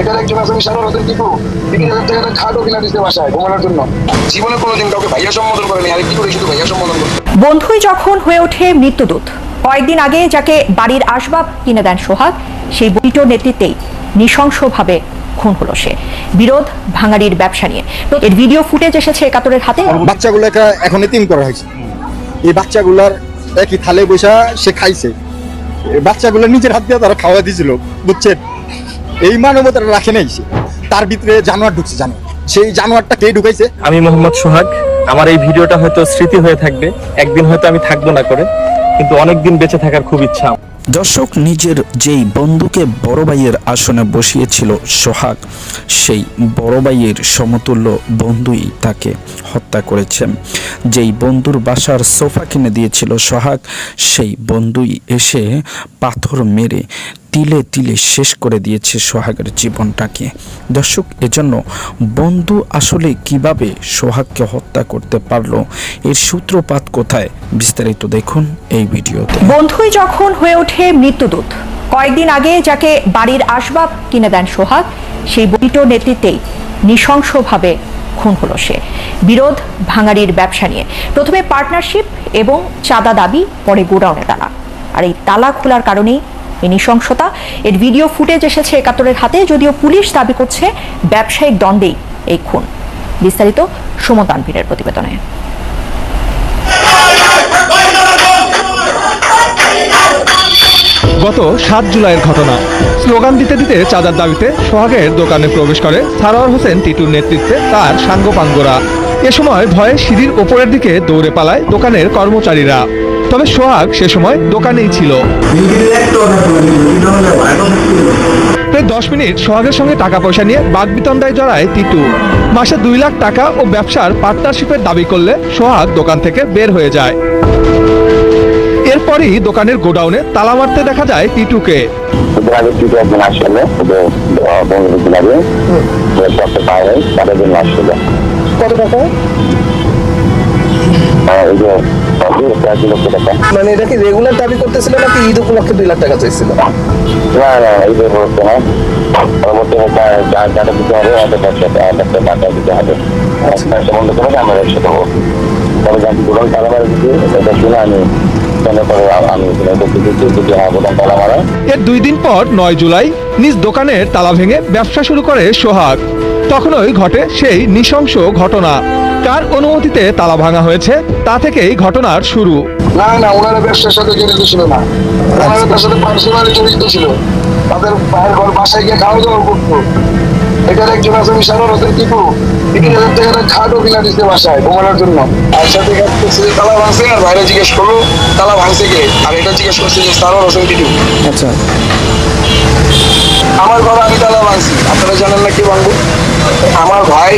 এটার একজন আসামি সারা রাতের টিপু তিন হাজার খাটও কিনা দিতে বাসায় ঘুমানোর জন্য। জীবনে কোনোদিন কাউকে ভাইয়া সম্বোধন করেনি। আরে কি করে শুধু ভাইয়া সম্বোধন করে বন্ধুই যখন হয়ে ওঠে মৃত্যুদূত কয়েকদিন আগে যাকে বাড়ির আসবাব কিনে দেন সোহাগ সেই বইটোর নেতৃত্বেই নৃশংসভাবে খুন হলো সে। বিরোধ ভাঙাড়ির ব্যবসা নিয়ে। তো এর ভিডিও ফুটেজ এসেছে একাত্তরের হাতে। বাচ্চাগুলোকে এখন এতিম করা হয়েছে। এই বাচ্চাগুলার একই থালে বসা সে খাইছে। বাচ্চাগুলো নিজের হাত দিয়ে তারা খাওয়া দিয়েছিল বুঝছেন? এই মানবতাটা রাখে নাই সে। তার ভিতরে জানোয়ার ঢুকছে জানোয়ার সেই জানোয়ারটা কে ঢুকাইছে? আমি মোহাম্মদ সোহাগ। আমার এই ভিডিওটা হয়তো স্মৃতি হয়ে থাকবে। একদিন হয়তো আমি থাকব না করে। কিন্তু অনেকদিন বেঁচে থাকার খুব ইচ্ছা। দর্শক নিজের যেই বন্ধুকে বড় ভাইয়ের আসনে বসিয়েছিল সোহাগ সেই বড় ভাইয়ের সমতুল্য বন্ধুই তাকে হত্যা করেছে। যেই বন্ধুর বাসার সোফা কিনে দিয়েছিল সোহাগ সেই বন্ধুই এসে পাথর মেরে তিলে তিলে শেষ করে দিয়েছে সোহাগের জীবনটাকে। দর্শক, এজন্য বন্ধু আসলে কীভাবে সোহাগকে হত্যা করতে পারল, এর সূত্রপাত কোথায়, বিস্তারিত দেখুন এই ভিডিওতে। বন্ধুই যখন হয়ে ওঠে মৃত্যুদূত, কয়েকদিন আগে যাকে বাড়ির আসবাব কিনে দেন সোহাগ, সেই বইটোর নেতৃত্বেই নৃশংসভাবে খুন হলো সে। বিরোধ ভাঙাড়ির ব্যবসা নিয়ে। প্রথমে পার্টনারশিপ এবং চাঁদা দাবি, পরে গোডাউনে তালা আর এই তালা খোলার কারণেই এই নৃশংসতা। এর ভিডিও ফুটেজ এসেছে একাত্তরের হাতে, যদিও পুলিশ দাবি করছে ব্যবসায়িক দ্বন্দ্বেই এই খুন। বিস্তারিত সুমন তানভীরের প্রতিবেদনে। গত সাত জুলাইয়ের ঘটনা। স্লোগান দিতে দিতে চাঁদার দাবিতে সোহাগের দোকানে প্রবেশ করে সারোয়ার হোসেন টিটুর নেতৃত্বে তার সাঙ্গপাঙ্গরা। এ সময় ভয়ে সিঁড়ির ওপরের দিকে দৌড়ে পালায় দোকানের কর্মচারীরা। তবে সোহাগ সে সময় দোকানেই ছিল। প্রায় দশ মিনিট সোহাগের সঙ্গে টাকা পয়সা নিয়ে বাগবিতণ্ডায় জড়ায় টিটু মাসে দুই লাখ টাকা ও ব্যবসার পার্টনারশিপের দাবি করলে সোহাগ দোকান থেকে বের হয়ে যায়। এরপরই দোকানের গোডাউনে তালা মারতে দেখা যায় টিটুকে কত টাকা? মানে এটা কি রেগুলার দাবি করতেছিল নাকি ঈদ উপলক্ষে দুই লাখ টাকা চাইছিল? না না এই যে হচ্ছে না। পরবর্তী টাকা দিতে হবে আমাদের একসাথে টাকা দিতে হবে। একটা বন্ধ করে আমরা একসাথে হব তবে যাকে তালা মারা এটা শুনে আমি এর দুই দিন পর নয় জুলাই নিজ দোকানের তালা ভেঙে ব্যবসা শুরু করে সোহাগ। তখনই ঘটে সেই নৃশংস ঘটনা। কার অনুমতিতে তালা ভাঙা হয়েছে তা থেকেই ঘটনার শুরু? না না ওনারা ব্যবসার সাথে জড়িত ছিল না। ওনারা তার সাথে পার্সোনালি জড়িত ছিল তাদের ভাইয়ের ঘর বাসায় গিয়ে খাওয়া দাওয়া করতো। এটার একজন আসামি সারা রাতের টিপু তিন হাজার টাকাটা খাটও কিনা দিতে বাসায় ঘুমানোর জন্য। আর সাথে করছে যে তালা ভাঙছে আর বাইরে জিজ্ঞেস করল তালা ভাঙছে কে? আর এটা জিজ্ঞেস করছে যে সারোয়ার হোসেন টিপু। আচ্ছা। আমার ঘর আমি তালা ভাঙছি। আপনারা জানেন না কি ভাঙবো? আমার ভাই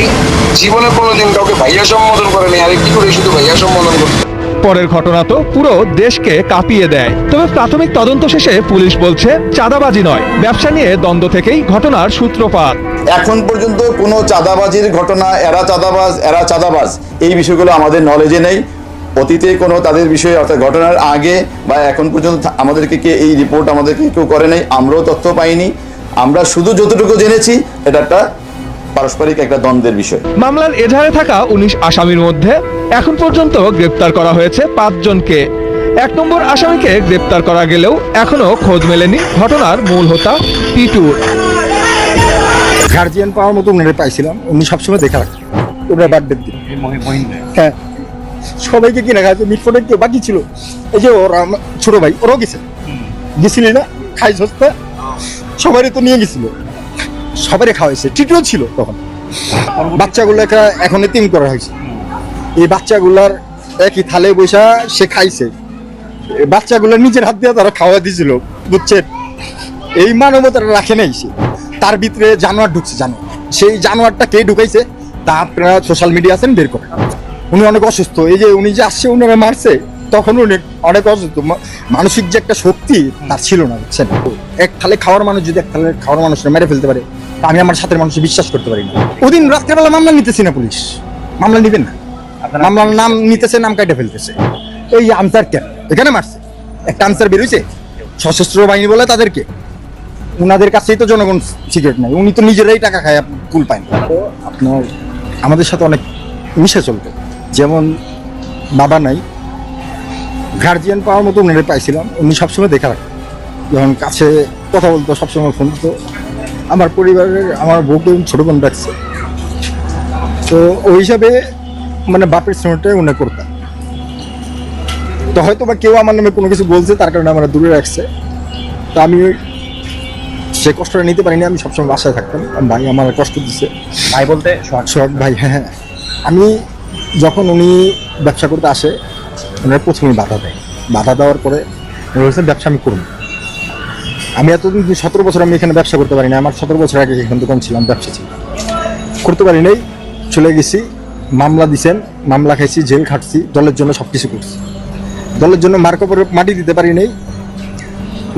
জীবনে কোনোদিন কাউকে ভাইয়া সম্বোধন করেনি আরে কি করে শুধু ভাইয়া সম্বোধন করতো পরের ঘটনা তো পুরো দেশকে কাঁপিয়ে দেয়। তবে প্রাথমিক তদন্ত শেষে পুলিশ বলছে চাঁদাবাজি নয়। ব্যবসা নিয়ে দ্বন্দ্ব থেকেই ঘটনার সূত্রপাত। এখন পর্যন্ত কোনো চাঁদাবাজির ঘটনা এরা চাঁদাবাজ এরা চাঁদাবাজ এই বিষয়গুলো আমাদের নলেজে নেই। অতীতে কোনো তাদের বিষয়ে অর্থাৎ ঘটনার আগে বা এখন পর্যন্ত আমাদেরকে কে এই রিপোর্ট আমাদেরকে কেউ করে নাই আমরাও তথ্য পাইনি। আমরা শুধু যতটুকু জেনেছি এটা একটা পারস্পরিক একটা দ্বন্দ্বের বিষয়। মামলার এধারে থাকা উনিশ আসামির মধ্যে এখন পর্যন্ত গ্রেপ্তার করা হয়েছে পাঁচজনকে এক নম্বর আসামিকে গ্রেপ্তার করা গেলেও এখনও খোঁজ মেলেনি ঘটনার মূল হোতা টিটুর গার্জিয়ান পাওয়ার মতো উনারে পাইছিলাম উনি সবসময় দেখা রাখতেন। ওনার বার্থডের দিন। হ্যাঁ। সবাইকে কিনে খাচ্ছে মিটফোটে কেউ বাকি ছিল? এই যে ওর ছোট ভাই ওরাও গেছে। গেছিলি না? খাই সস্তা সবারই তো নিয়ে গেছিল। সবারই খাওয়াইছে টিটিও ছিল তখন। বাচ্চাগুলোকে এখন এতিম করা হয়েছে। এই বাচ্চাগুলার একই থালে বসা সে খাইছে। বাচ্চাগুলো নিজের হাত দিয়ে তারা খাওয়া দিয়েছিল বুঝছেন এই মানবতাটা রাখে নাই সে। তার ভিতরে জানোয়ার ঢুকছে জানোয়ার সেই জানোয়ারটা কে ঢুকাইছে? তা আপনারা সোশ্যাল মিডিয়া আছেন, বের করেন। উনি অনেক অসুস্থ। এই যে উনি যে আসছে, উনারা মারছে, তখন উনি অনেক অসুস্থ। মানসিক যে একটা শক্তি, তার ছিল না, বুঝছেন? এক থালে খাওয়ার মানুষ যদি এক থালে খাওয়ার মানুষরা মেরে ফেলতে পারে আমি আমার সাথে মানুষ বিশ্বাস করতে পারি না। ওদিন রাত্রেবেলা মামলা নিতেছি না পুলিশ। মামলা নিবেন না। মামলার নাম নিতেছে নাম কাটে ফেলতেছে। এই আনসার কেন এখানে মারছে। একটা আনসার বেরোইছে সশস্ত্র বাহিনী বলে তাদেরকে। ওনাদের কাছেই তো জনগণ সিগারেট নেয় উনি তো নিজেরাই টাকা খায় কুল পায় না। তো আপনার আমাদের সাথে অনেক মিশে চলতো যেমন বাবা নাই। গার্জিয়ান পাওয়ার মতো উনারে পাইছিলাম। উনি সবসময় দেখা রাখতেন। যখন কাছে কথা বলতো সবসময় ফোন দিত। আমার পরিবারের আমার বউকে ছোট বোন রাখছে তো ওই হিসাবে মানে বাপের স্নেহটাই উনি করতাম তো হয়তো বা কেউ আমার নামে কোনো কিছু বলছে তার কারণে আমরা দূরে রাখছে। তো আমি সে কষ্টটা নিতে পারিনি আমি সবসময় বাসায় থাকতাম। ভাই আমার কষ্ট দিচ্ছে ভাই বলতে সোহাগ। ভাই হ্যাঁ হ্যাঁ। আমি যখন উনি ব্যবসা করতে আসে ওনারা প্রথমেই বাধা দেয়। বাধা দেওয়ার পরে উনি বলছেন ব্যবসা আমি করব আমি এতদিন সতেরো বছর আমি এখানে ব্যবসা করতে পারি না আমার সতেরো বছর আগে এখানে দোকান ছিলাম ব্যবসা ছিল। করতে পারি নাই চলে গেছি মামলা দিছেন মামলা খাইছি জেল খাটছি দলের জন্য সব কিছু করছি। দলের জন্য মার কবর মাটি দিতে পারি নাই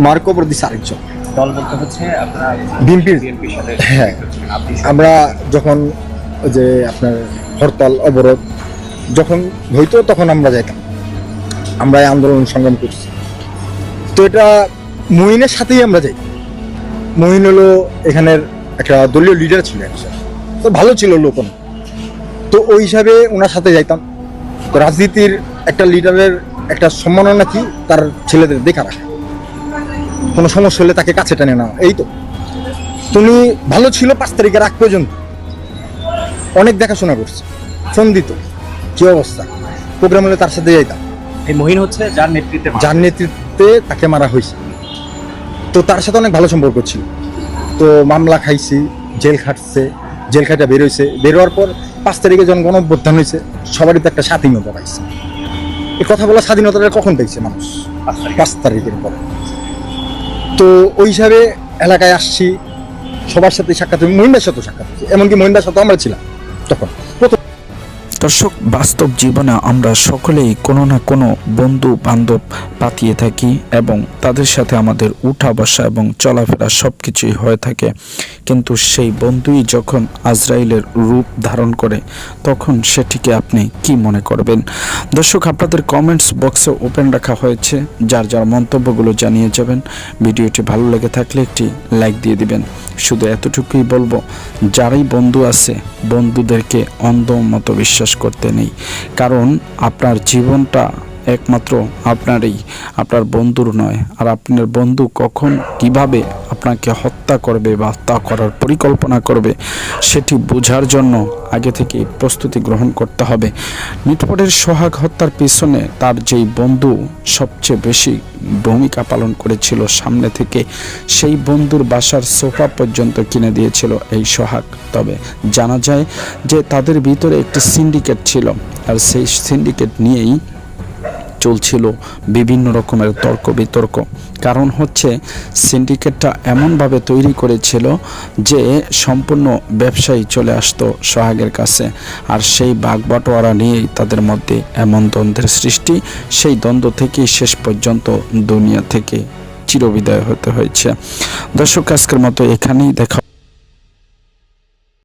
মার কবর দিছে আরেকজন। বিএনপির হ্যাঁ আমরা যখন ওই যে আপনার হরতাল অবরোধ যখন হইতো তখন আমরা যাইতাম। আমরা এই আন্দোলন সংগ্রাম করছি। তো এটা মহিনের সাথেই আমরা যাই। মহিন হলো এখানের একটা দলীয় লিডার ছিল একজন তো ভালো ছিল লোকন তো ওই হিসাবে ওনার সাথে যাইতাম। তো রাজনীতির একটা লিডারের একটা সম্মাননা কি তার ছেলেদের দেখা রাখা। কোনো সমস্যা হলে তাকে কাছে টেনে নেওয়া। এই তো। তুমি ভালো ছিল পাঁচ তারিখের আগ পর্যন্ত। অনেক দেখাশোনা করছে। ফোন দিত কি অবস্থা? প্রোগ্রাম হলে তার সাথে যাইতাম। এই মহিন হচ্ছে যার নেতৃত্বে যার নেতৃত্বে তাকে মারা হয়েছে। তো তার সাথে অনেক ভালো সম্পর্ক ছিল। তো মামলা খাইছি জেল খাটছে জেল খাটা বেরোইছে বেরোয়ার পর পাঁচ তারিখে যখন গণঅভ্যুত্থান হয়েছে সবারই তো একটা স্বাধীনতা পাইছে। এই কথা বলা স্বাধীনতাটা কখন পেয়েছে মানুষ? পাঁচ তারিখের পরে। তো ওই হিসাবে এলাকায় আসছি সবার সাথে সাক্ষাৎ মহিন্দার সাথে সাক্ষাৎ হয়েছে এমনকি মহিন্দার সাথে আমরা ছিলাম তখন। প্রথম দর্শক, বাস্তব জীবনে আমরা সকলেই কোনো না কোনো বন্ধু, বান্ধব পাতিয়ে থাকি এবং তাদের সাথে আমাদের উঠা বসা এবং চলাফেরা সব কিছুই হয়ে থাকে। কিন্তু সেই বন্ধুই যখন আজরাইলের রূপ ধারণ করে, তখন সেটিকে আপনি কি মনে করবেন? দর্শক, আপনাদের কমেন্টস বক্সে ওপেন রাখা হয়েছে। যার যার মন্তব্যগুলো জানিয়ে যাবেন। ভিডিওটি ভালো লেগে থাকলে একটি লাইক দিয়ে দিবেন। শুধু এতটুকুই বলব, যারাই বন্ধু আছে, বন্ধুদেরকে অন্ধ মতো বিশ্বাস করতে নেই। কারণ আপনার জীবনটা একমাত্র আপনারই, আপনার বন্ধুর নয়। আর আপনার বন্ধু কখন, কীভাবে আপনাকে হত্যা করবে বা হত্যা করার পরিকল্পনা করবে, সেটি বোঝার জন্য আগে থেকে প্রস্তুতি গ্রহণ করতে হবে। মিটপটের সোহাগ হত্যার পিছনে তার যেই বন্ধু সবচেয়ে বেশি ভূমিকা পালন করেছিল সামনে থেকে, সেই বন্ধুর বাসার সোফা পর্যন্ত কিনে দিয়েছিল এই সোহাগ। তবে জানা যায় যে তাদের ভিতরে একটি সিন্ডিকেট ছিল, আর সেই সিন্ডিকেট নিয়েই চলছিল বিভিন্ন রকমের তর্ক বিতর্ক। কারণ হচ্ছে, সিন্ডিকেটটা এমনভাবে তৈরি করেছিল যে সম্পূর্ণ ব্যবসায়ী চলে আসতো সোহাগের কাছে। আর সেই বাগবাটোয়ারা নিয়েই তাদের মধ্যে এমন দ্বন্দ্বের সৃষ্টি। সেই দ্বন্দ্ব থেকেই শেষ পর্যন্ত দুনিয়া থেকে চিরবিদায় হতে হয়েছে। দর্শক, আজকের মতো এখানেই দেখা